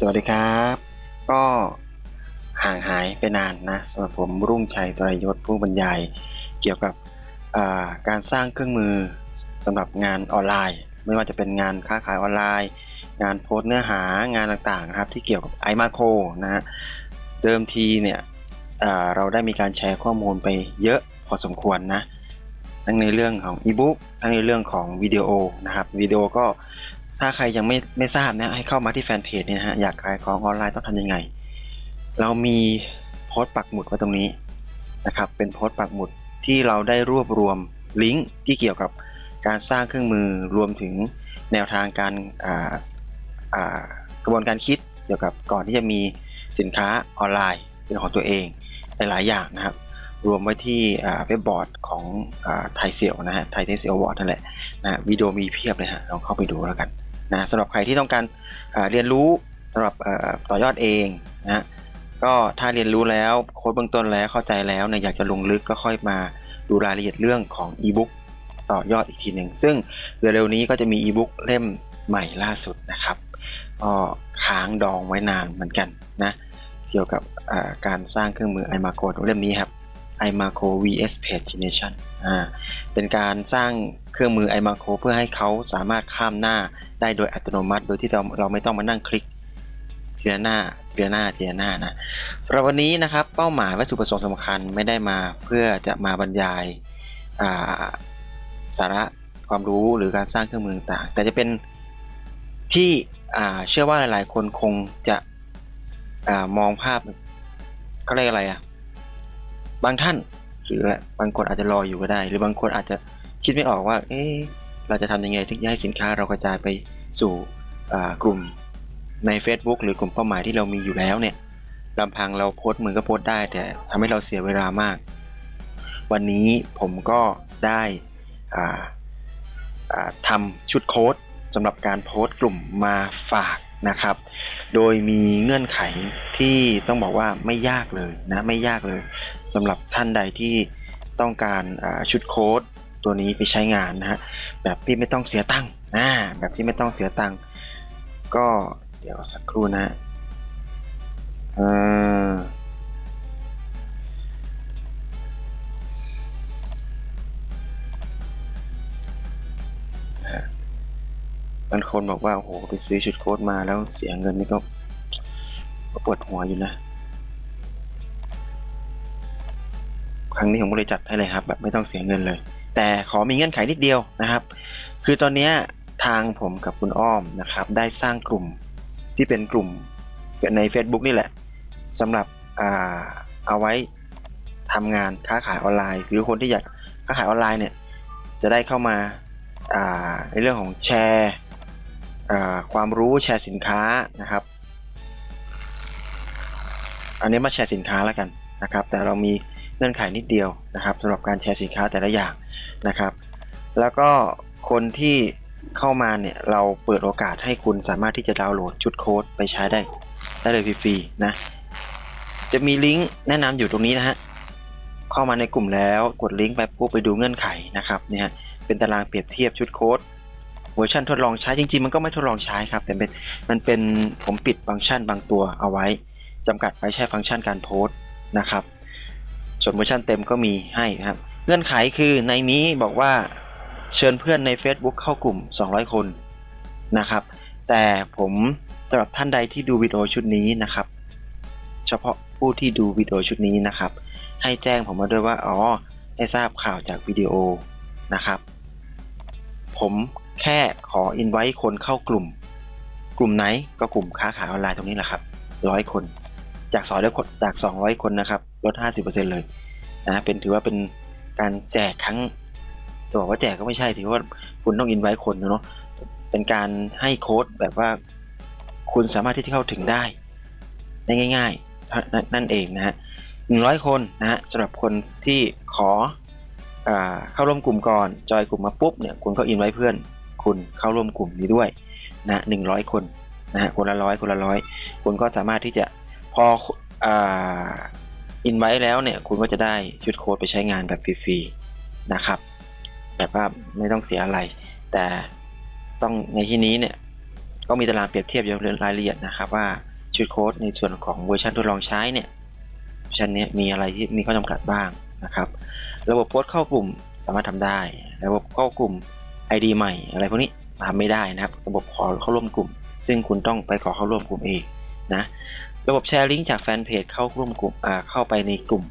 สวัสดีครับ ก็ห่างหายไปนานนะสำหรับผมรุ่งชัยตรยศผู้บรรยาย เกี่ยวกับาการสร้างเครื่องมือสำหรับงานออนไลน์ ไม่ว่าจะเป็นงานค้าขายออนไลน์ งานโพสต์เนื้อหางานต่างๆนะครับที่เกี่ยวกับ i m a c o นะฮะเดิมทีเนี่ยเราได้มีการแชร์ข้อมูลไปเยอะพอสมควรนะทั้งในเรื่องของอีบุ๊กทั้งในเรื่องของวิดีโอนะครับวิดีโอก็ ถ้าใครยังไม่ไม่ทราบนะให้เข้ามาที่แฟนเพจเนี่ยนะฮะอยากขายของออนไลน์ต้องทำยังไง เรามีโพสต์ปักหมุดไว้ตรงนี้นะครับเป็นโพสต์ปักหมุดที่เราได้รวบรวมลิงก์ที่เกี่ยวกับการสร้างเครื่องมือรวมถึงแนวทางการอ่าอ่ากระบวนการคิดเกี่ยวกับก่อนที่จะมีสินค้าออนไลน์เป็นของตัวเองหลายอย่างนะครับ รวมไว้ที่อ่าเว็บบอร์ดของไทยเซลนะฮะไทยเซลวอร์ดนั่นแหละนะวิดีโอมีเพียบเลยฮะลองเข้าไปดูแล้วกัน นะสำหรับใครที่ต้องการอ่าเรียนรู้สำหรับต่อยอดเองนะก็ถ้าเรียนรู้แล้วโค้ดเบื้องต้นแล้วเข้าใจแล้วเนี่ยอยากจะลงลึกก็ค่อยมาดูรายละเอียดเรื่องของอีบุ๊กต่อยอดอีกทีหนึ่งซึ่งเร็วๆนี้ก็จะมีอีบุ๊กเล่มใหม่ล่าสุดนะครับก็ค้างดองไว้นานเหมือนกันนะเกี่ยวกับการสร้างเครื่องมือ iMacro เล่มนี้ครับ iMacro vs Pagination อ่าเป็นการสร้างเครื่องมือ iMacro เพื่อให้เขาสามารถข้ามหน้าได้โดยอัตโนมัติ โดยที่เราเราไม่ต้องมานั่งคลิกทีละหน้าทีละหน้าทีละหน้านะสำหรับวันนี้นะครับเป้าหมายวัตถุประสงค์สำคัญไม่ได้มาเพื่อจะมาบรรยายอ่าสาระความรู้หรือการสร้างเครื่องมือต่าง แต่จะเป็นที่อ่าเชื่อว่าหลาย ๆ คนคงจะอามองภาพเขาเรียกอะไรอะ บางท่านหรือบางคนอาจจะรออยู่ก็ได้ หรือบางคนอาจจะคิดไม่ออกว่า เอ๊เราจะทำยังไงถึงจะให้สินค้าเรากระจายไปสู่กลุ่มใน Facebook หรือกลุ่มเป้าหมายที่เรามีอยู่แล้วเนี่ยลำพังเราโพสต์มือก็โพสต์ได้ แต่ทำให้เราเสียเวลามาก วันนี้ผมก็ได้อ่าอ่าทำชุดโค้ดสำหรับการโพสต์กลุ่มมาฝากนะครับ โดยมีเงื่อนไขที่ต้องบอกว่าไม่ยากเลยนะไม่ยากเลย สำหรับท่านใดที่ต้องการชุดโค้ดตัวนี้ไปใช้งานนะฮะแบบที่ไม่ต้องเสียตังค์นะแบบที่ไม่ต้องเสียตังค์ก็เดี๋ยวสักครู่นะเออฮะบางคนบอกว่าโอ้โหไปซื้อชุดโค้ดมาแล้วเสียเงินนี่ก็ปวดหัวอยู่นะ ครั้งนี้ผมก็เลยจัดให้เลยครับแบบไม่ต้องเสียเงินเลย แต่ขอมีเงื่อนไขนิดเดียวนะครับ คือตอนนี้ทางผมกับคุณอ้อมนะครับ ได้สร้างกลุ่มที่เป็นกลุ่มใน Facebook นี่แหละสำหรับอเอาไว้ทำงานค้าขายออนไลน์หรือคนที่อยากค้าขายออนไลน์เนี่ยจะได้เข้ามาาในเรื่องของแชร์ความรู้แชร์สินค้านะครับ อันนี้มาแชร์สินค้าแล้วกันนะครับ แต่เรามี เงื่อนไขนิดเดียวนะครับสำหรับการแชร์สินค้าแต่ละอย่างนะครับ แล้วก็คนที่เข้ามาเนี่ยเราเปิดโอกาสให้คุณสามารถที่จะดาวน์โหลดชุดโค้ดไปใช้ได้ได้เลยฟรีๆนะจะมีลิงก์แนะนำอยู่ตรงนี้นะฮะเข้ามาในกลุ่มแล้วกดลิงก์ไปปุ๊บไปดูเงื่อนไขนะครับเนี่ยฮะเป็นตารางเปรียบเทียบชุดโค้ดเวอร์ชันทดลองใช้จริงๆ มันก็ไม่ทดลองใช้ครับแต่เป็นมันเป็นผมปิดฟังก์ชันบางตัวเอาไว้จำกัดไว้แค่ฟังก์ชันการโพสต์นะครับ ส่วนเวอร์ชันเต็มก็มีให้นะครับ เงื่อนไขคือในนี้บอกว่าเชิญเพื่อนใน Facebook เข้ากลุ่ม 200 คนนะครับ แต่ผมสำหรับท่านใดที่ดูวิดีโอชุดนี้นะครับ เฉพาะผู้ที่ดูวิดีโอชุดนี้นะครับ ให้แจ้งผมมาด้วยว่าอ๋อได้ทราบข่าวจากวิดีโอนะครับ ผมแค่ขออินไว้คนเข้ากลุ่ม กลุ่มไหนก็กลุ่มค้าขายออนไลน์ตรงนี้แหละครับร้อยคน จากสอยคนจาก200คนนะครับลด50%เปอร์เซ็นเลยนะเป็นถือว่าเป็นการแจกครั้งจะบอกว่าแจกก็ไม่ใช่ถือว่าคุณต้องอินไว้คนเนาะเป็นการให้โค้ดแบบว่าคุณสามารถที่จะเข้าถึงได้ได้ง่ายง่านั่นเองนะฮะ100คนนะฮะสำหรับคนที่ขออเข้าร่วมกลุ่มก่อนจอยกลุ่มมาปุ๊บเนี่ยคุณก็อินไว้เพื่อน คุณเข้าร่วมกลุ่มนี้ด้วยนะหนึ่งร้อยคนนะฮะคนละร้อยคนละร้อยคุณก็สามารถที่จะ พออ่าอินไว้แล้วเนี่ยคุณก็จะได้ชุดโค้ดไปใช้งานแบบฟรีๆนะครับ แบบว่าไม่ต้องเสียอะไร แต่ต้องในที่นี้เนี่ยก็มีตารางเปรียบเทียบอย่างรายละเอียดนะครับว่าชุดโค้ดในส่วนของเวอร์ชันทดลองใช้เนี่ยเวอร์ชันนี้มีอะไรที่มีข้อจำกัดบ้างนะครับ ระบบโพสต์เข้ากลุ่มสามารถทำได้ ระบบเข้ากลุ่ม ID ใหม่ อะไรพวกนี้ทำไม่ได้นะครับ ระบบขอเข้าร่วมกลุ่ม ซึ่งคุณต้องไปขอเข้าร่วมกลุ่มเองนะ ระบบแชร์ลิงก์จากแฟนเพจเข้าร่วมกลุ่มเข้าไปในกลุ่ม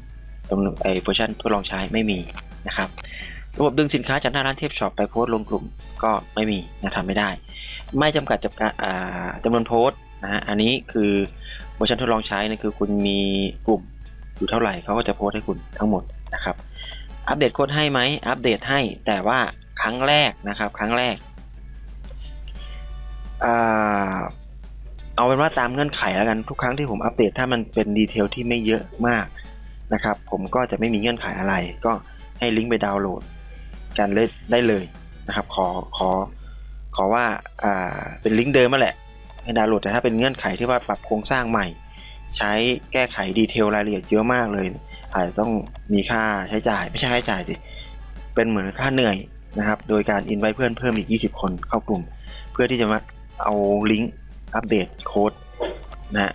ตรงไอ้เวอร์ชันทดลองใช้ไม่มีนะครับ ระบบดึงสินค้าจากหน้าร้านเทปช็อปไปโพสต์ลงกลุ่มก็ไม่มีนะทำไม่ได้ ไม่จำกัดจำกัดจำนวนโพสต์นะฮะอันนี้คือเวอร์ชันทดลองใช้นี่คือคุณมีกลุ่มอยู่เท่าไหร่เขาก็จะโพสต์ให้คุณทั้งหมดนะครับอัปเดตโค้ดให้ไหมอัปเดตให้แต่ว่าครั้งแรกนะครับ ครั้งแรก เอาเป็นว่าตามเงื่อนไขแล้วกันทุกครั้งที่ผมอัปเดตถ้ามันเป็นดีเทลที่ไม่เยอะมากนะครับผมก็จะไม่มีเงื่อนไขอะไร ก็ให้ลิงก์ไปดาวน์โหลดกันเล่นได้เลยนะครับขอขอขอว่าอ่าเป็นลิงก์เดิมมาแหละให้ดาวน์โหลดแต่ถ้าเป็นเงื่อนไขที่ว่าปรับโครงสร้างใหม่ ใช้แก้ไขดีเทลรายละเอียดเยอะมากเลย อาจจะต้องมีค่าใช้จ่ายไม่ใช่ค่าใช้จ่ายสิเป็นเหมือนค่าเหนื่อยนะครับ โดยการอินไว้เพื่อนเพิ่มอีก 20 คนเข้ากลุ่ม เพื่อที่จะมาเอาลิงก์ อัปเดตโค้ดนะ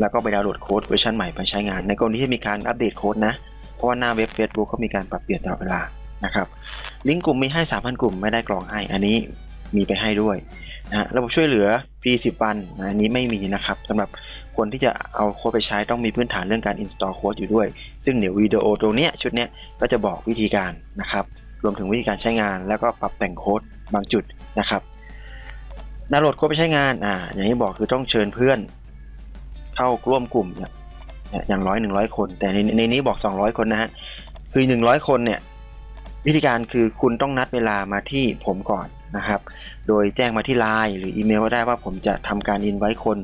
แล้วก็ไปดาวน์โหลดโค้ดเวอร์ชันใหม่ไปใช้งาน ในกรณีที่มีการอัปเดตโค้ดนะ เพราะว่าหน้าเว็บ Facebook ก็มีการปรับเปลี่ยนตลอดเวลานะครับ ลิงก์กลุ่มมีให้ 3,000 กลุ่มไม่ได้กรองให้ อันนี้มีไปให้ด้วยนะฮะระบบช่วยเหลือฟรี 10 วันนะอันนี้ไม่มีนะครับสำหรับคนที่จะเอาโค้ดไปใช้ต้องมีพื้นฐานเรื่องการ install โค้ดอยู่ด้วย ซึ่งเดี๋ยววิดีโอตรงเนี้ยชุดเนี้ยก็จะบอกวิธีการนะครับ รวมถึงวิธีการใช้งาน แล้วก็ปรับแต่งโค้ดบางจุดนะครับ ดาวน์โหลดโค้ดไปใช้งาน อ่า อย่างที่บอกคือต้องเชิญเพื่อน เข้าร่วมกลุ่มเนี่ยอย่างร้อยหนึ่งร้อยคน แต่ในในนี้บอก200คนนะฮะ คือ100คนเนี่ย วิธีการคือคุณต้องนัดเวลามาที่ผมก่อนนะครับ โดยแจ้งมาที่ไลน์หรืออีเมลก็ได้ว่าผมจะทำการอินไว้คน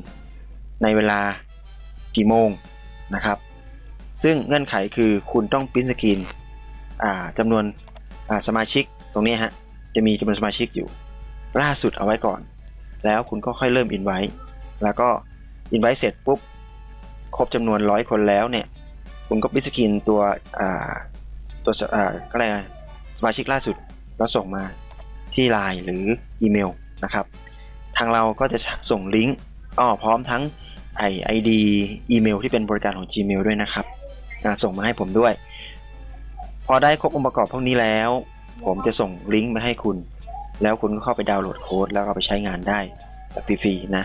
ในเวลากี่โมงนะครับ ซึ่งเงื่อนไขคือคุณต้องปริ้นสกรีนจำนวนสมาชิกตรงนี้ฮะ จะมีจำนวนสมาชิกอยู่ ล่าสุดเอาไว้ก่อน แล้วคุณก็ค่อยเริ่มอินไว้แล้วก็อินไว้เสร็จปุ๊บครบจำนวนร้อยคนแล้วเนี่ย คุณก็ปิสกรีนตัวตัวก็อะไรสมาชิกล่าสุดแล้วส่งมาที่ไลน์หรืออีเมลนะครับ ทางเราก็จะส่งลิงก์อ้อพร้อมทั้งไอไอดีอีเมลที่เป็นบริการของ Gmail ด้วยนะครับส่งมาให้ผมด้วย พอได้ครบองค์ประกอบพวกนี้แล้ว ผมจะส่งลิงก์มาให้คุณ แล้วคุณก็เข้าไปดาวน์โหลดโค้ดแล้วก็ไปใช้งานได้แบบฟรีๆนะ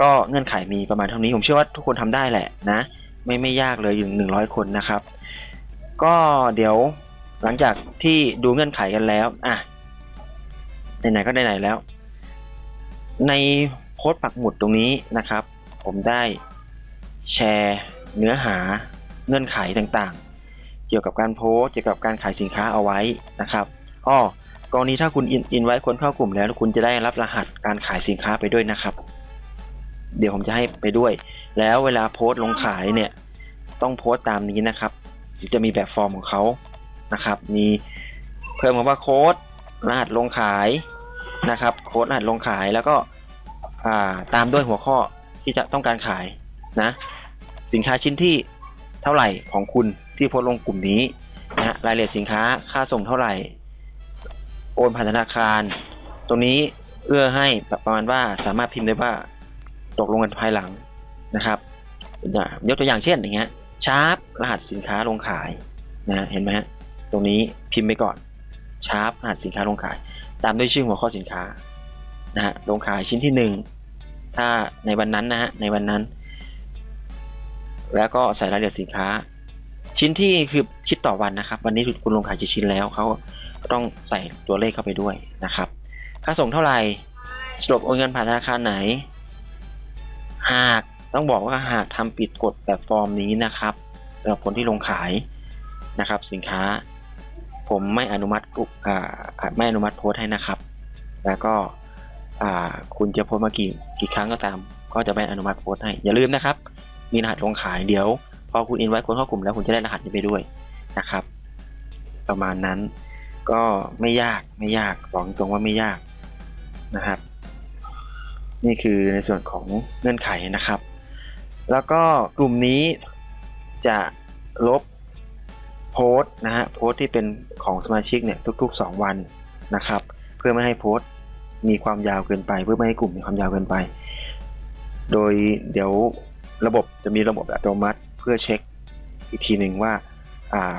ก็เงื่อนไขมีประมาณเท่านี้ ผมเชื่อว่าทุกคนทำได้แหละนะ ไม่ไม่ยากเลยอยู่หนึ่งร้อยคนนะครับ ก็เดี๋ยวหลังจากที่ดูเงื่อนไขกันแล้วอะไหนๆก็ไหนๆแล้ว ในโค้ดปักหมุดตรงนี้นะครับ ผมได้แชร์เนื้อหาเงื่อนไขต่างๆ เกี่ยวกับการโพสเกี่ยวกับการขายสินค้าเอาไว้นะครับอ้อ รณีถ้าคุณอินอินไว้คนเข้ากลุ่มแล้วคุณจะได้รับรหัสการขายสินค้าไปด้วยนะครับ เดี๋ยวผมจะให้ไปด้วย แล้วเวลาโพสต์ลงขายเนี่ยต้องโพสต์ตามนี้นะครับ จะมีแบบฟอร์มของเขานะครับ มีเพิ่มคำว่าโค้ดรหัสลงขายนะครับ โค้ดรหัสลงขายแล้วก็ตามด้วยหัวข้อที่จะต้องการขายนะสินค้าชิ้นที่เท่าไหร่ของคุณที่โพสต์ลงกลุ่มนี้นะรายละเอียดสินค้าค่าส่งเท่าไหร่ โอนผ่านธนาคาร ตรงนี้เอื้อให้ประมาณว่าสามารถพิมพ์ได้ว่าตกลงกันภายหลังนะครับยกตัวอย่างเช่นอย่างเงี้ยชาร์ปรหัสสินค้าลงขายนะเห็นไหมฮะตรงนี้พิมพ์ไปก่อนชาร์ปรหัสสินค้าลงขาย ตามด้วยชื่อหัวข้อสินค้านะฮะลงขายชิ้นที่ 1 ถ้าในวันนั้นนะฮะในวันนั้น แล้วก็ใส่รายละเอียดสินค้า ชิ้นที่คือคิดต่อวันนะครับ วันนี้คุณลงขายกี่ชิ้นแล้วเขาต้องใส่ตัวเลขเข้าไปด้วยนะครับ ค่าส่งเท่าไหร่สรุปโอนเงินผ่านธนาคารไหน หากต้องบอกว่าหากทำปิดกฎแบบฟอร์มนี้นะครับสำหรับคนที่ลงขายนะครับ สินค้า ผมไม่อนุมัติไม่อนุมัติโพสให้นะครับ แล้วก็คุณจะโพสมากี่กี่ครั้งก็ตาม ก็จะไม่อนุมัติโพสให้อย่าลืมนะครับ มีรหัสลงขายเดี๋ยว อคุณอินไว้คนเข้ากลุ่มแล้วคุณจะได้รหัสนี้ไปด้วยนะครับ ประมาณนั้นก็ไม่ยากไม่ยากบอกตรงว่าไม่ยากนะครับ นี่คือในส่วนของเงื่อนไขนะครับ แล้วก็กลุ่มนี้จะลบโพสต์นะฮะโพสต์ที่เป็นของสมาชิกเนี่ยทุก ๆ 2 วันนะครับ เพื่อไม่ให้โพสต์มีความยาวเกินไป เพื่อไม่ให้กลุ่มมีความยาวเกินไป โดยเดี๋ยวระบบจะมีระบบอัตโนมัติ พื่อเช็คอีกทีหนึ่งว่า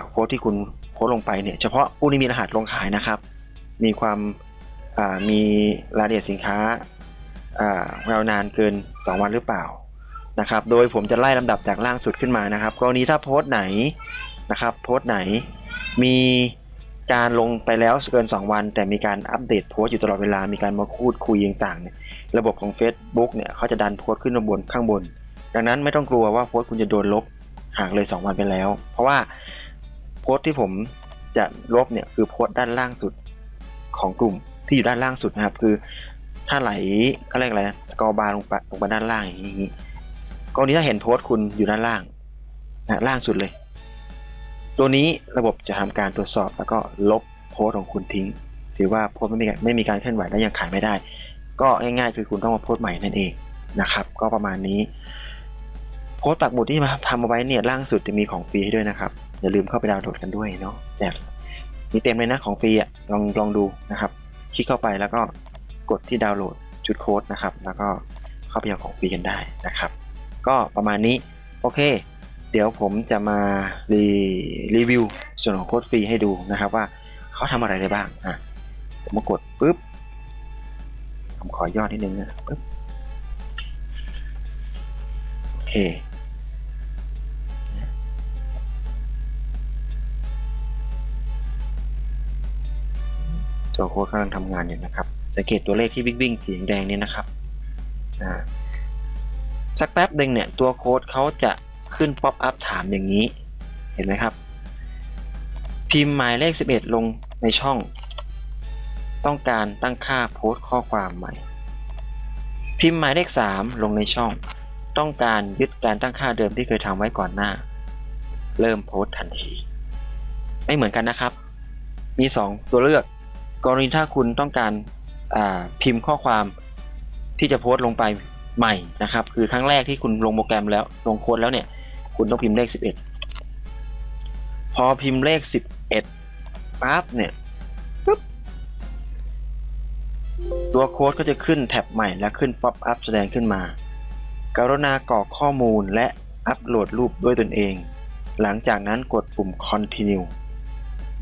โค้ดที่คุณโพสลงไปเนี่ยเฉพาะผู้ที่มีรหัสลงขายนะครับ มีความามีรายละเอียดสินค้าอ่ายาวนานเกิน 2 วันหรือเปล่านะครับ โดยผมจะไล่ลำดับจากล่างสุดขึ้นมานะครับ กรณีถ้าโพสต์ไหนนะครับ โพสต์ไหนมีการลงไปแล้วเกิน 2 วัน แต่มีการอัปเดตโพสต์อยู่ตลอดเวลา มีการมาพูดคุยต่างๆเนี่ยระบบของ Facebook เนี่ยเขาจะดันโพสต์ขึ้นมาบนข้างบน ดังนั้นไม่ต้องกลัวว่าโพสต์คุณจะโดนลบ หากเลย 2 วันไปแล้ว เพราะว่าโพสต์ที่ผมจะลบเนี่ยคือโพสต์ด้านล่างสุดของกลุ่มที่อยู่ด้านล่างสุดนะครับ คือถ้าไหลเขาเรียกอะไรนะสกอร์บาร์ลงไปลงไปด้านล่างอย่างนี้กรณีถ้าเห็นโพสต์คุณอยู่ด้านล่างนะล่างสุดเลย ตัวนี้ระบบจะทำการตรวจสอบแล้วก็ลบโพสต์ของคุณทิ้ง ถือว่าโพสต์ไม่มีการไม่มีการเคลื่อนไหวและยังขายไม่ได้ ก็ง่ายๆ คือคุณต้องมาโพสต์ใหม่นั่นเองนะครับ ก็ประมาณนี้ โพสต์ปักหมุดที่มาทำเอาไว้เนี่ยล่างสุดจะมีของฟรีให้ด้วยนะครับ อย่าลืมเข้าไปดาวน์โหลดกันด้วยเนาะแจกมีเต็มเลยนะของฟรีอะลองลองดูนะครับ คลิกเข้าไปแล้วก็กดที่ดาวน์โหลดชุดโค้ดนะครับ แล้วก็เข้าไปเอาของฟรีกันได้นะครับ ก็ประมาณนี้โอเค เดี๋ยวผมจะมารีรีวิวส่วนของโค้ดฟรีให้ดูนะครับว่าเขาทำอะไรได้บ้างอะผมมากดปุ๊บผมขอย่อนิดนึงนะปุ๊บโอเค ตัวโค้ดกำลังทำงานอยู่นะครับ สังเกตตัวเลขที่วิ่งวิ่งสีแดงเนี่ยนะครับสักแป๊บหนึ่งเนี่ยตัวโค้ดเขาจะขึ้นป๊อปอัพถามอย่างนี้ เห็นไหมครับ พิมพ์หมายเลข 11 ลงในช่อง ต้องการตั้งค่าโพสต์ข้อความใหม่ พิมพ์หมายเลข 3 ลงในช่อง ต้องการยึดการตั้งค่าเดิมที่เคยทำไว้ก่อนหน้า เริ่มโพสต์ทันที ไม่เหมือนกันนะครับ มี 2 ตัวเลือก กรณีถ้าคุณต้องการพิมพ์ข้อความที่จะโพสต์ลงไปใหม่นะครับ คือครั้งแรกที่คุณลงโปรแกรมแล้วลงโค้ดแล้วเนี่ย คุณต้องพิมพ์เลข 11 พอพิมพ์เลข 11ปั๊บเนี่ยปุ๊บตัวโค้ดก็จะขึ้นแท็บใหม่และขึ้นป๊อปอัพแสดงขึ้นมาการุณากรอกข้อมูลและอัปโหลดรูปด้วยตนเอง หลังจากนั้นกดปุ่ม continue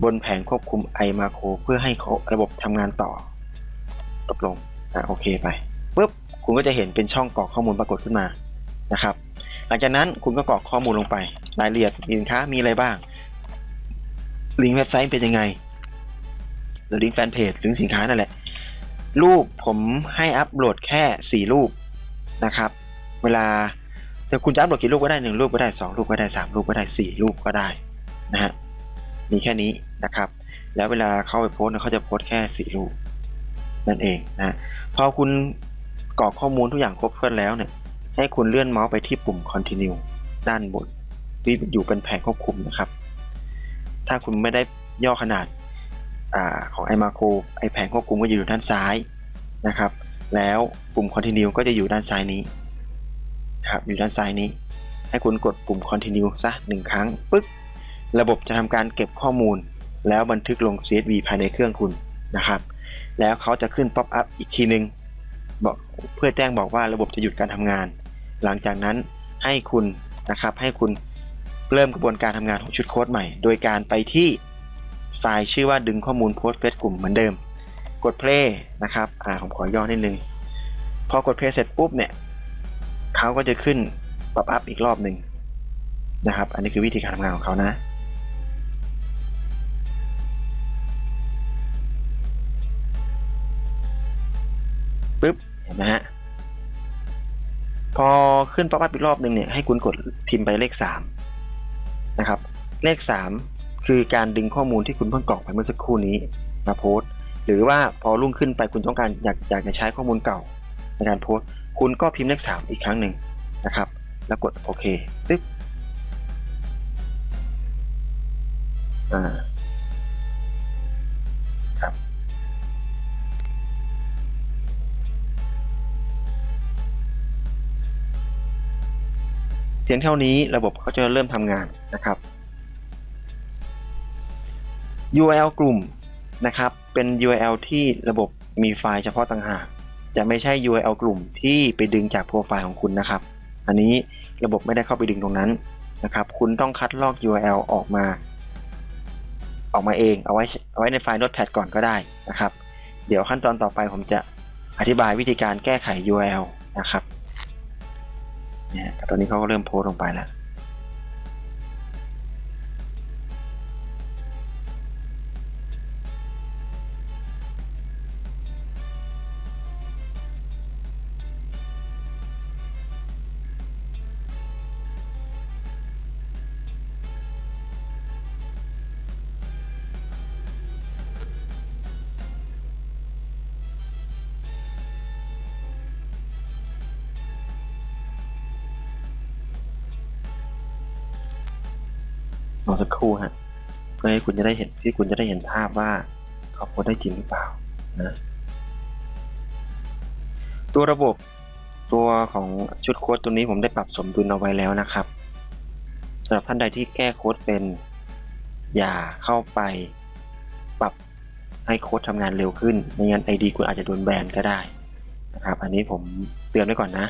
บนแผงควบคุม iMacro เพื่อให้ระบบทำงานต่อตกลงอะโอเคไปปุ๊บคุณก็จะเห็นเป็นช่องกรอกข้อมูลปรากฏขึ้นมานะครับ หลังจากนั้นคุณก็กรอกข้อมูลลงไปรายละเอียดสินค้ามีอะไรบ้าง ลิงก์เว็บไซต์เป็นยังไงหรือลิงก์แฟนเพจหรือสินค้านั่นแหละ รูปผมให้อัปโหลดแค่ 4 รูปนะครับ เวลาจะคุณจะอัปโหลดกี่รูปก็ได้ 1 รูปก็ได้ 2 รูปก็ได้ 3 รูปก็ได้ 4 รูปก็ได้นะฮะ มีแค่นี้นะครับ แล้วเวลาเข้าไปโพสเขาจะโพสแค่ 4 รูปนั่นเองนะพอคุณกรอกข้อมูลทุกอย่างครบถ้วนแล้วเนี่ย ให้คุณเลื่อนเมาส์ไปที่ปุ่ม continue ด้านบนที่อยู่เป็นแผงควบคุมนะครับ ถ้าคุณไม่ได้ย่อขนาดอของ iMacro ไอแผงควบคุมก็อยู่ด้านซ้ายนะครับ แล้วปุ่ม continue ก็จะอยู่ด้านซ้ายนี้นะครับอยู่ด้านซ้ายนี้ ให้คุณกดปุ่ม continue ซะหนึ่งครั้งปึ๊บ ระบบจะทำการเก็บข้อมูล แล้วบันทึกลง CSV ภายในเครื่องคุณนะครับ แล้วเขาจะขึ้น pop up อีกทีนึงบอกเพื่อแจ้งบอกว่าระบบจะหยุดการทำงาน หลังจากนั้นให้คุณนะครับให้คุณเริ่มกระบวนการทำงานของชุดโค้ดใหม่ โดยการไปที่ไฟล์ชื่อว่าดึงข้อมูลโพสต์เฟซกลุ่มเหมือนเดิม กด play นะครับอ่าผมขอย่อนิดนึง พอกด play เสร็จปุ๊บเนี่ยเขาก็จะขึ้น pop up อีกรอบหนึ่งนะครับ อันนี้คือวิธีการทำงานของเขานะ ปึ๊บเห็นไหมฮะพอขึ้นป๊อปอัพอีกรอบหนึ่งเนี่ยให้คุณกดพิมพ์ไปเลข3นะครับเลข 3 คือการดึงข้อมูลที่คุณเพิ่งกรอกไปเมื่อสักครู่นี้มาโพสต์ หรือว่าพอรุ่งขึ้นไปคุณต้องการอยากอยากจะใช้ข้อมูลเก่าในการโพสต์ คุณก็พิมพ์เลข 3 อีกครั้งหนึ่งนะครับ แล้วกดโอเคปึ๊บอ่า เพียงเท่านี้ระบบเขาจะเริ่มทำงานนะครับ URL กลุ่มนะครับ เป็น URL ที่ระบบมีไฟล์เฉพาะต่างหาก จะไม่ใช่ URL กลุ่มที่ไปดึงจากโปรไฟล์ของคุณนะครับ อันนี้ระบบไม่ได้เข้าไปดึงตรงนั้นนะครับ คุณต้องคัดลอก URL ออกมา ออกมาเอง เอาไว้เอาไว้ในไฟล์ Notepad ก่อนก็ได้นะครับ เดี๋ยวขั้นตอนต่อไปผมจะอธิบายวิธีการแก้ไข URL นะครับ นี่ยตอนนี้เขาก็เริ่มโพสต์ลงไปแล้ว รอสักครู่ฮะเพื่อให้คุณจะได้เห็นที่คุณจะได้เห็นภาพว่าเขาโพสได้จริงหรือเปล่านะตัวระบบตัวของชุดโค้ดตัวนี้ผมได้ปรับสมดุลเอาไว้แล้วนะครับสำหรับท่านใดที่แก้โค้ดเป็น อย่าเข้าไปปรับให้โค้ดทำงานเร็วขึ้นไม่งั้น ID คุณอาจจะโดนแบนก็ได้นะครับ อันนี้ผมเตือนไว้ก่อนนะ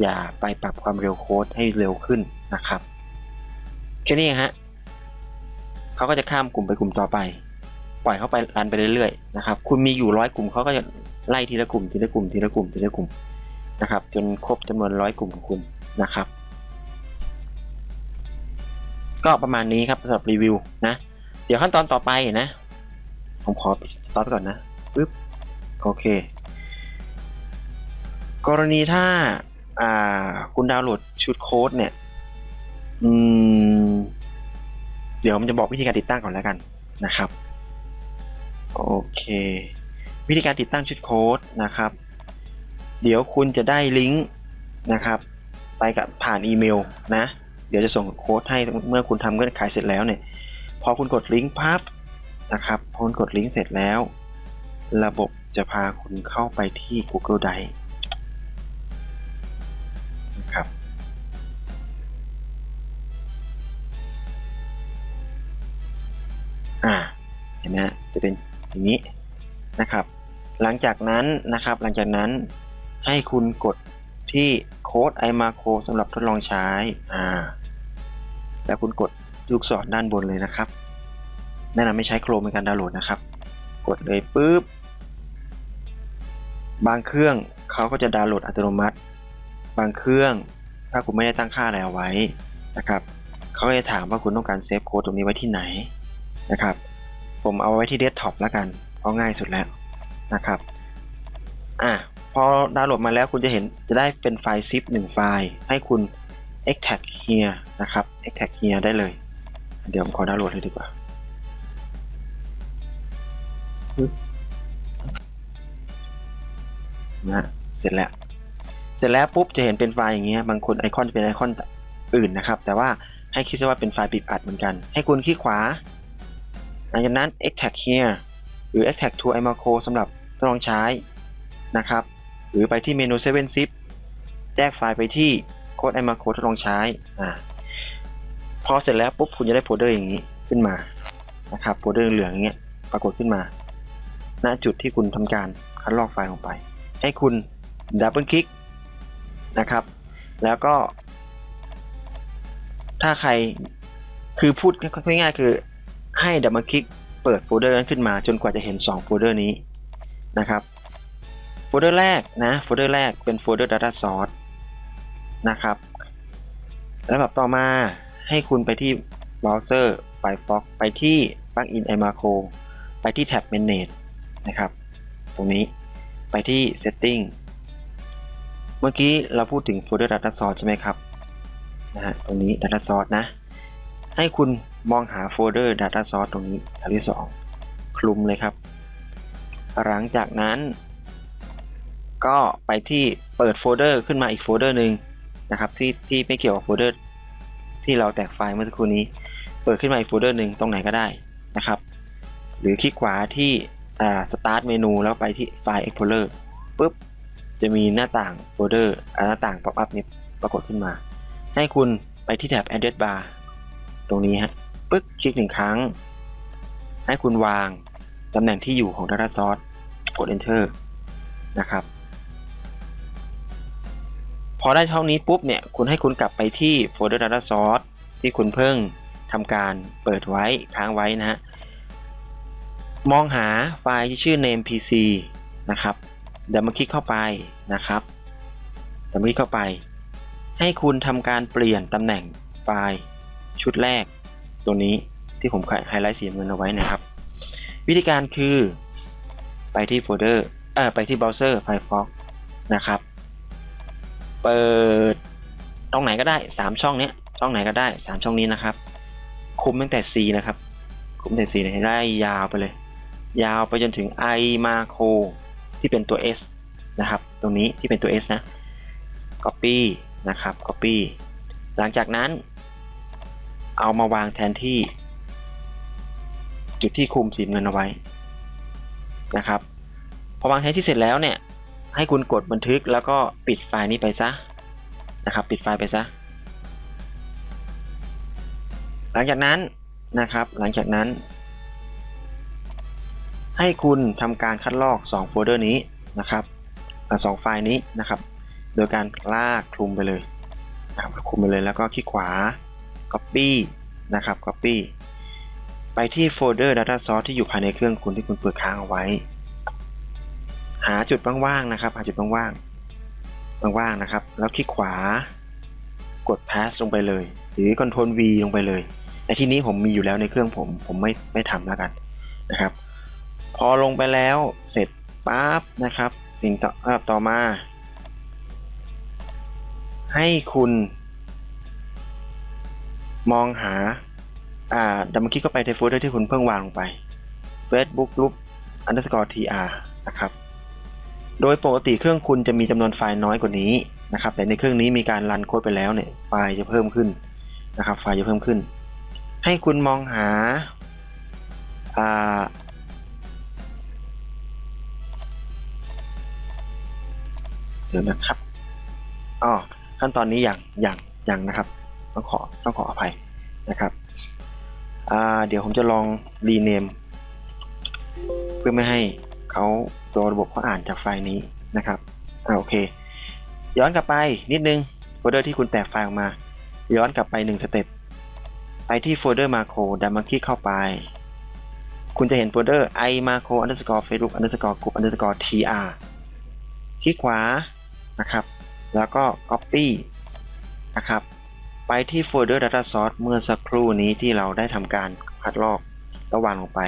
อย่าไปปรับความเร็วโค้ดให้เร็วขึ้นนะครับแค่นี้ฮะ เขาก็จะข้ามกลุ่มไปกลุ่มต่อไป ปล่อยเขาไปรันไปเรื่อยๆนะครับ คุณมีอยู่ร้อยกลุ่มเขาก็จะไล่ทีละกลุ่มทีละกลุ่มทีละกลุ่มทีละกลุ่มนะครับ จนครบจำนวนร้อยกลุ่มของคุณนะครับ ก็ประมาณนี้ครับสำหรับรีวิวนะ เดี๋ยวขั้นตอนต่อไปนะ ผมขอสต็อปก่อนนะปึ๊บโอเค กรณีถ้า อ่า คุณดาวน์โหลดชุดโค้ดเนี่ย อืม เดี๋ยวผมจะบอกวิธีการติดตั้งก่อนแล้วกันนะครับ โอเค วิธีการติดตั้งชุดโค้ดนะครับ เดี๋ยวคุณจะได้ลิงก์นะครับ ไปกับผ่านอีเมลนะ เดี๋ยวจะส่งโค้ดให้เมื่อคุณทำเงื่อนไขเสร็จแล้วเนี่ย พอคุณกดลิงก์พับนะครับพอคุณกดลิงก์เสร็จแล้ว ระบบจะพาคุณเข้าไปที่ Google Drive อ่าเห็นไหมฮะจะเป็นอย่างนี้นะครับ หลังจากนั้นนะครับหลังจากนั้นให้คุณกดที่โค้ด iMacro สำหรับทดลองใช้อ่าแล้วคุณกดลูกศรด้านบนเลยนะครับแนะนำไม่ใช้โครมในการดาวน์โหลดนะครับ กดเลยปุ๊บบางเครื่องเขาก็จะดาวน์โหลดอัตโนมัติ บางเครื่องถ้าคุณไม่ได้ตั้งค่าอะไรเอาไว้นะครับเขาจะถามว่าคุณต้องการเซฟโค้ดตรงนี้ไว้ที่ไหน นะครับ ผมเอาไว้ที่เดสก์ท็อปแล้วกันเพราะง่ายสุดแล้วนะครับอะพอดาวน์โหลดมาแล้วคุณจะเห็นจะได้เป็นไฟล์ zip 1 ไฟล์ ให้คุณ extract here นะครับ extract here ได้เลย เดี๋ยวผมขอดาวน์โหลดเลยดีกว่านะเสร็จแล้ว เสร็จแล้วปุ๊บจะเห็นเป็นไฟล์อย่างเงี้ย บางคนไอคอนจะเป็นไอคอนอื่นนะครับ แต่ว่าให้คิดซะว่าเป็นไฟล์ปิดอัดเหมือนกัน ให้คุณคลิกขวา ลังจากนั้น extract here หรือ extract to iMacro สำหรับทดลองใช้นะครับ หรือไปที่เมนู 7 zip แยกไฟล์ไปที่โค้ด iMacro ทดลองใช้อ่าพอเสร็จแล้วปุ๊บคุณจะได้โฟลเดอร์อย่างนี้ขึ้นมานะครับโฟลเดอร์เหลืองอย่างเงี้ยปรากฏขึ้นมา ณจุดที่คุณทำการคัดลอกไฟล์ลงไป ให้คุณดับเบิลคลิกนะครับ แล้วก็ ถ้าใครคือพูดง่ายๆคือ ให้ดับเบิลคลิกเปิดโฟลเดอร์นั้นขึ้นมาจนกว่าจะเห็น 2 โฟลเดอร์นี้นะครับ โฟลเดอร์แรกนะ โฟลเดอร์แรกเป็นโฟลเดอร์ Data Source นะครับแล้วแบบต่อมาให้คุณไปที่เบราว์เซอร์ Firefox ไปที่ Plugin i m a c o ไปที่แท็บ Manage นะครับ ตรงนี้ไปที่ Setting เมื่อกี้เราพูดถึงโฟลเดอร์ Data Source ใช่ไหมครับนะฮะตรงนี้ Data Source นะ ให้คุณมองหาโฟลเดอร์ Data Source ตรงนี้แถวที่ 2 คลุมเลยครับ หลังจากนั้น ก็ไปที่เปิดโฟลเดอร์ขึ้นมาอีกโฟลเดอร์หนึ่งนะครับที่ที่ไม่เกี่ยวกับโฟลเดอร์ที่เราแตกไฟล์เมื่อสักครู่นี้ เปิดขึ้นมาอีกโฟลเดอร์หนึ่งตรงไหนก็ได้นะครับ หรือคลิกขวาที่อ่า start เมนูแล้วไปที่ไฟล์ explorer ปุ๊บจะมีหน้าต่างโฟลเดอร์หน้าต่าง pop up นี้ปรากฏขึ้นมา ให้คุณไปที่แถบ address bar ตรงนี้ฮะปึ๊กคลิกหนึ่งครั้ง ให้คุณวางตำแหน่งที่อยู่ของ Data Source กด enter นะครับ พอได้เท่านี้ปุ๊บเนี่ยคุณให้คุณกลับไปที่โฟลเดอร์ data source ที่คุณเพิ่งทำการเปิดไว้ค้างไว้นะฮะมองหาไฟล์ที่ชื่อ name pc นะครับเดี๋ยวมาคลิกเข้าไปนะครับเดี๋ยวมาคลิกเข้าไป ให้คุณทำการเปลี่ยนตำแหน่งไฟล์ ชุดแรกตัวนี้ที่ผมไฮไลท์สีเงินเอาไว้นะครับ วิธีการคือไปที่โฟลเดอร์เอ่อไปที่เบราว์เซอร์ Firefox นะครับ เปิดตรงไหนก็ได้ 3 ช่องนี้ช่องไหนก็ได้ 3 ช่องนี้นะครับ คุมตั้งแต่ C นะครับ คุมตั้งแต่ C ให้ได้ยาวไปเลย ยาวไปจนถึง i macro ที่เป็นตัว S นะครับ ตรงนี้ที่เป็นตัว S นะ copy นะครับ copy หลังจากนั้น เอามาวางแทนที่ จุดที่คุมสีเงินเอาไว้นะครับ พอวางแทนที่เสร็จแล้วเนี่ย ให้คุณกดบันทึกแล้วก็ปิดไฟล์นี้ไปซะนะครับ ปิดไฟล์ไปซะ หลังจากนั้นนะครับ หลังจากนั้น ให้คุณทำการคัดลอก2โฟลเดอร์นี้นะครับสองไฟล์นี้นะครับ โดยการลากคลุมไปเลยนะครับคลุมไปเลยแล้วก็คลิกขวา Copy นะครับ Copy ไปที่โฟลเดอร์ Data Source ที่อยู่ภายในเครื่องคุณที่คุณเปิดค้างเอาไว้ หาจุดว่างๆนะครับ หาจุดว่างๆว่างๆนะครับ แล้วคลิกขวากด Pass ลงไปเลย หรือ Ctrl V ลงไปเลยในที่นี้ผมมีอยู่แล้วในเครื่องผม ผมไม่ไม่ทำแล้วกันนะครับ พอลงไปแล้วเสร็จปั๊บนะครับ สิ่งต่อต่อมา ให้คุณ มองหา อ่าดับเบิลคลิกเข้าไปในโฟลเดอร์ที่คุณเพิ่งวางลงไป Facebook group underscore tr นะครับ โดยปกติเครื่องคุณจะมีจำนวนไฟล์น้อยกว่านี้นะครับ แต่ในเครื่องนี้มีการรันโค้ดไปแล้วเนี่ย ไฟล์จะเพิ่มขึ้นนะครับ ไฟล์จะเพิ่มขึ้น ให้คุณมองหา อ่าเดี๋ยวนะครับอ๋อขั้นตอนนี้อย่างอย่างอย่างนะครับ ต้องขอต้องขออภัยนะครับเดี๋ยวผมจะลองรีเนมเพื่อไม่ให้เขาตัวระบบเขาอ่านจากไฟล์นี้นะครับอ่าโอเค ย้อนกลับไปนิดนึงโฟลเดอร์ที่คุณแตกไฟล์ออกมา ย้อนกลับไป1สเต็ปไปที่โฟลเดอร์มาโครดับมาคลิกเข้าไป คุณจะเห็นโฟลเดอร์ i macro underscore facebook underscore group underscore tr คลิกขวานะครับ แล้วก็ copy นะครับ ไปที่โฟลเดอร์ data source เมื่อสักครู่นี้ที่เราได้ทำการคัดลอกแล้ววางลงไป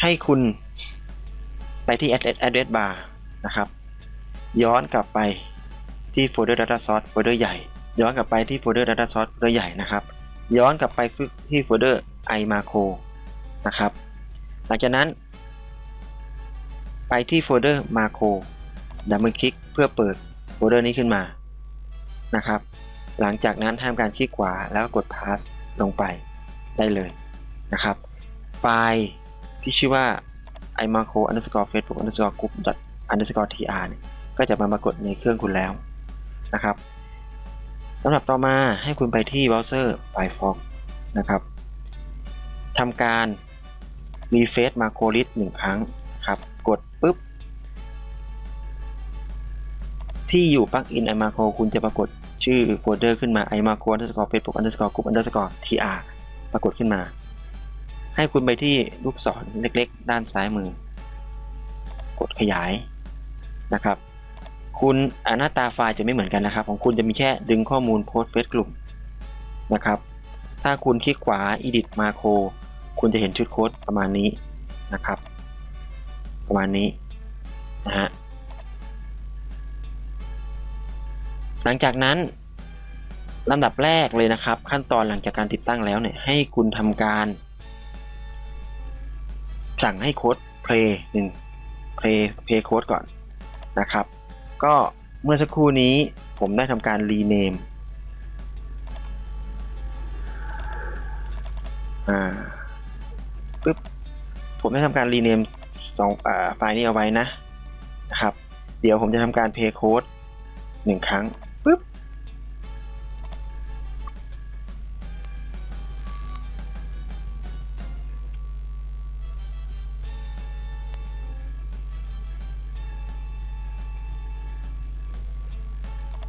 ให้คุณไปที่ address bar นะครับ ย้อนกลับไปที่โฟลเดอร์ data source โฟลเดอร์ใหญ่ ย้อนกลับไปที่โฟลเดอร์ data source โฟลเดอร์ใหญ่นะครับ ย้อนกลับไปที่โฟลเดอร์ i macro นะครับ หลังจากนั้น ไปที่โฟลเดอร์ macro ดับเบิลคลิกเพื่อเปิดโฟลเดอร์นี้ขึ้นมานะครับ หลังจากนั้นทำการคลิกขวาแล้วกด pass ลงไปได้เลยนะครับ ไฟล์ที่ชื่อว่า i m a c o underscore facebook underscore group underscore tr เนี่ยก็จะมาปรากฏในเครื่องคุณแล้วนะครับสำหรับต่อมาให้คุณไปที่เบราว์เซอร์ Firefox นะครับทำการ refresh macro list หนึ่งครั้งครับ กดปุ๊บ ที่อยู่ปลั๊กอิน iMacro คุณจะปรากฏ ชื่อโฟลเดอร์ขึ้นมา iMacro underscore facebook underscore group underscore tr ปรากฏขึ้นมา ให้คุณไปที่ลูกศรเล็กๆ ด้านซ้ายมือ กดขยายนะครับ คุณหน้าตาไฟล์จะไม่เหมือนกันนะครับ ของคุณจะมีแค่ดึงข้อมูลโพสเฟซกลุ่มนะครับ ถ้าคุณคลิกขวา edit macro คุณจะเห็นชุดโค้ดประมาณนี้นะครับ ประมาณนี้นะฮะ ลังจากนั้นลำดับแรกเลยนะครับ ขั้นตอนหลังจากการติดตั้งแล้วเนี่ยให้คุณทำการ สั่งให้โค้ด play หนึ่ง play play โค้ดก่อนนะครับ ก็เมื่อสักครู่นี้ผมได้ทำการ rename อ่าปึ๊บผมได้ทำการ rename สองอ่าไฟล์นี้เอาไว้นะนะครับ เดี๋ยวผมจะทำการ play code หนึ่งครั้ง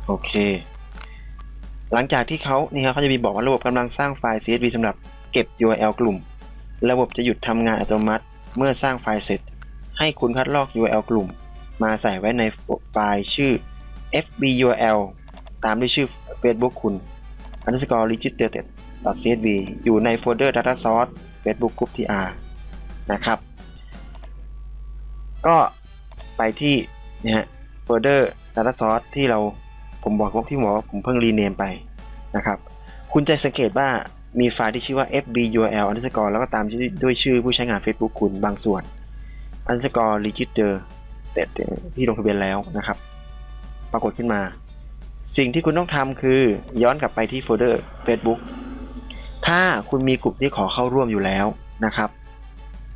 โอเค หลังจากที่เขานี่ครับเขาจะมีบอกว่าระบบกำลังสร้างไฟล์ CSV สำหรับเก็บ URL กลุ่ม ระบบจะหยุดทำงานอัตโนมัติ เมื่อสร้างไฟล์เสร็จ ให้คุณคัดลอก URL กลุ่ม มาใส่ไว้ในไฟล์ชื่อ fburl ตามด้วยชื่อ Facebook คุณ underscore registered csv อยู่ในโฟลเดอร์ data source facebook group tr นะครับ ก็ไปที่เนี่ยฮะโฟลเดอร์ data source ที่เรา ผมบอกว่าที่ผมอว่าผมเพิ่งรีเนมไปนะครับ คุณจะสังเกตว่ามีไฟล์ที่ชื่อว่า fburl underscore แล้วก็ตามด้วยชื่อผู้ใช้งาน Facebook คุณบางส่วน underscore register แต่ที่ลงทะเบียนแล้วนะครับ ปรากฏขึ้นมา สิ่งที่คุณต้องทำคือย้อนกลับไปที่โฟลเดอร์ Facebook ถ้าคุณมีกลุ่มที่ขอเข้าร่วมอยู่แล้วนะครับ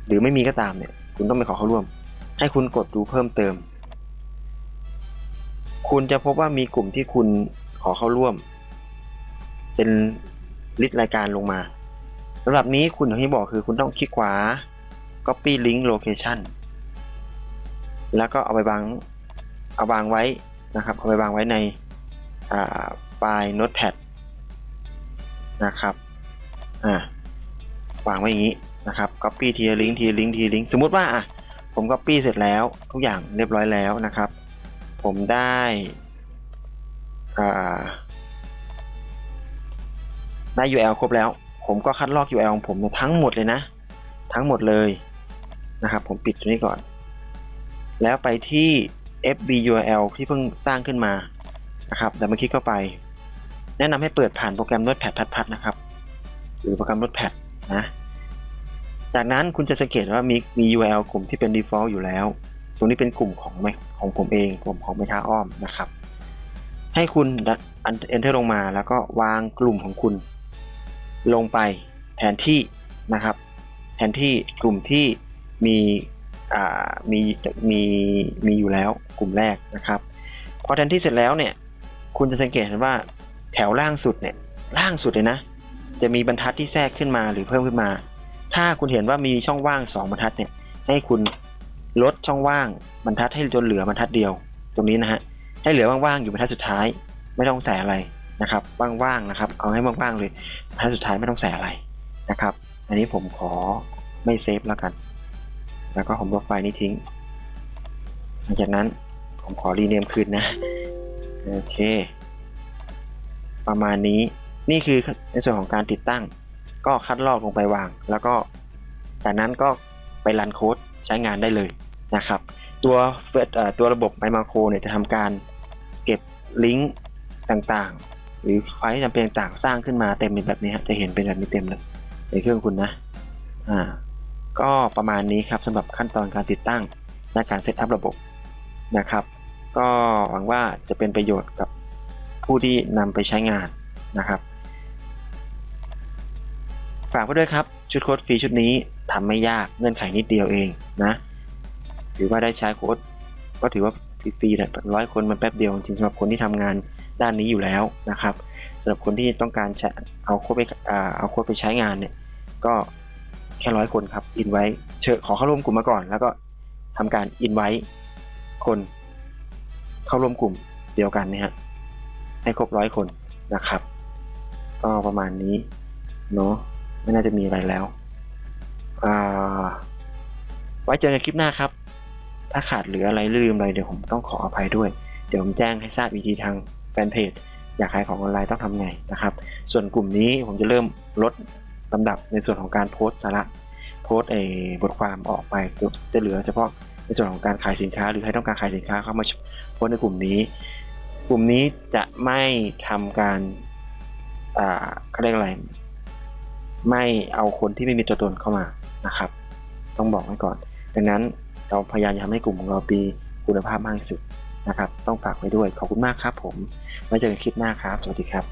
หรือไม่มีก็ตามเนี่ย คุณต้องไปขอเข้าร่วม ให้คุณกดดูเพิ่มเติม คุณจะพบว่ามีกลุ่มที่คุณขอเข้าร่วม เป็นลิสต์รายการลงมาสำหรับนี้คุณอย่างที่บอกคือคุณต้องคลิกขวา copy link location แล้วก็เอาไปวางเอาวางไว้นะครับเอาไปวางไว้ในไฟล์ notepad นะครับอ่าวางไว้อย่างนี้นะครับ copy ทีลิงทีลิงทีลิงสมมุติว่าอะผม copy เสร็จแล้วทุกอย่างเรียบร้อยแล้วนะครับ ผมได้ได้ URL ครบแล้ว ผมก็คัดลอก URL ของผมทั้งหมดเลยนะ ทั้งหมดเลยนะครับ ผมปิดตัวนี้ก่อน แล้วไปที่ FBURL ที่เพิ่งสร้างขึ้นมานะครับแต่มาคลิกเข้าไป แนะนำให้เปิดผ่านโปรแกรม Notepad พัดๆนะครับ หรือโปรแกรม Notepad นะ จากนั้นคุณจะสังเกตว่ามีมี URL กลุ่มที่เป็น default อยู่แล้ว ตรงนี้เป็นกลุ่มของของผมเอง กลุ่มของไม่ค้าอ้อมนะครับ ให้คุณอัน enter ลงมาแล้วก็วางกลุ่มของคุณ ลงไปแทนที่นะครับ แทนที่กลุ่มที่มีมีมีมีอยู่แล้วกลุ่มแรกนะครับพอแทนที่เสร็จแล้วเนี่ยคุณจะสังเกตเห็นว่าแถวล่างสุดเนี่ยล่างสุดเลยนะ จะมีบรรทัดที่แทรกขึ้นมาหรือเพิ่มขึ้นมา ถ้าคุณเห็นว่ามีช่องว่าง 2 บรรทัดเนี่ยให้คุณ ลดช่องว่างบรรทัดให้จนเหลือบรรทัดเดียว ตรงนี้นะฮะให้เหลือว่างๆอยู่บรรทัดสุดท้าย ไม่ต้องใส่อะไรนะครับว่างๆนะครับ เอาให้ว่างๆเลยบรรทัดสุดท้ายไม่ต้องใส่อะไรนะครับ อันนี้ผมขอไม่เซฟแล้วกัน แล้วก็ผมลบไฟล์นี้ทิ้งหลังจากนั้นผมขอรีเนมคืนนะโอเค ประมาณนี้นี่คือในส่วนของการติดตั้ง ก็คัดลอกลงไปวาง แล้วก็จากนั้นก็ไปรันโค้ดใช้งานได้เลย นะครับ ตัวตัวระบบไมมาโครเนี่ยจะทำการเก็บลิงก์ต่างๆ หรือไฟล์จำเป็นต่างๆสร้างขึ้นมาเต็มเป็นแบบนี้ฮะจะเห็นเป็นแบบนี้เต็มเลยในเครื่องคุณนะอ่าก็ประมาณนี้ครับสำหรับขั้นตอนการติดตั้งและการเซตอัพระบบนะครับ ก็หวังว่าจะเป็นประโยชน์กับผู้ที่นำไปใช้งานนะครับ ฝากไว้ด้วยครับ ชุดโค้ดฟรีชุดนี้ทำไม่ยากเงื่อนไขนิดเดียวเองนะ ถือว่าได้ใช้โค้ดก็ถือว่าฟรีๆแหละร้อยคนมันแป๊บเดียวจริงสำหรับคนที่ทำงานด้านนี้อยู่แล้วนะครับสำหรับคนที่ต้องการเอาโค้ดไปเอาโค้ดไปใช้งานเนี่ยก็แค่ร้อยคนครับอินไว้เชิญขอเข้าร่วมกลุ่มมาก่อน แล้วก็ทำการอินไว้คนเข้าร่วมกลุ่มเดียวกันนะฮะให้ครบร้อยคนนะครับ ก็ประมาณนี้เนาะไม่น่าจะมีอะไรแล้วไว้เจอกันคลิปหน้าครับ ถ้าขาดหรืออะไรลืมอะไรเดี๋ยวผมต้องขออภัยด้วย เดี๋ยวผมแจ้งให้ทราบวิธีทางแฟนเพจอยากขายของออนไลน์ต้องทำไงนะครับ ส่วนกลุ่มนี้ผมจะเริ่มลดลำดับในส่วนของการโพสต์สาระโพสต์เอบทความออกไปจะเหลือเฉพาะในส่วนของการขายสินค้า หรือให้ต้องการขายสินค้าเข้ามาโพสในกลุ่มนี้ กลุ่มนี้จะไม่ทำการอ่าเขาเรียกอะไร ไม่เอาคนที่ไม่มีตัวตนเข้ามานะครับ ต้องบอกไว้ก่อน ดังนั้น เราพยายามจะทำให้กลุ่มของเราปีคุณภาพมากที่สุดนะครับ ต้องฝากไว้ด้วย ขอบคุณมากครับผม ไว้เจอกันคลิปหน้าครับ สวัสดีครับ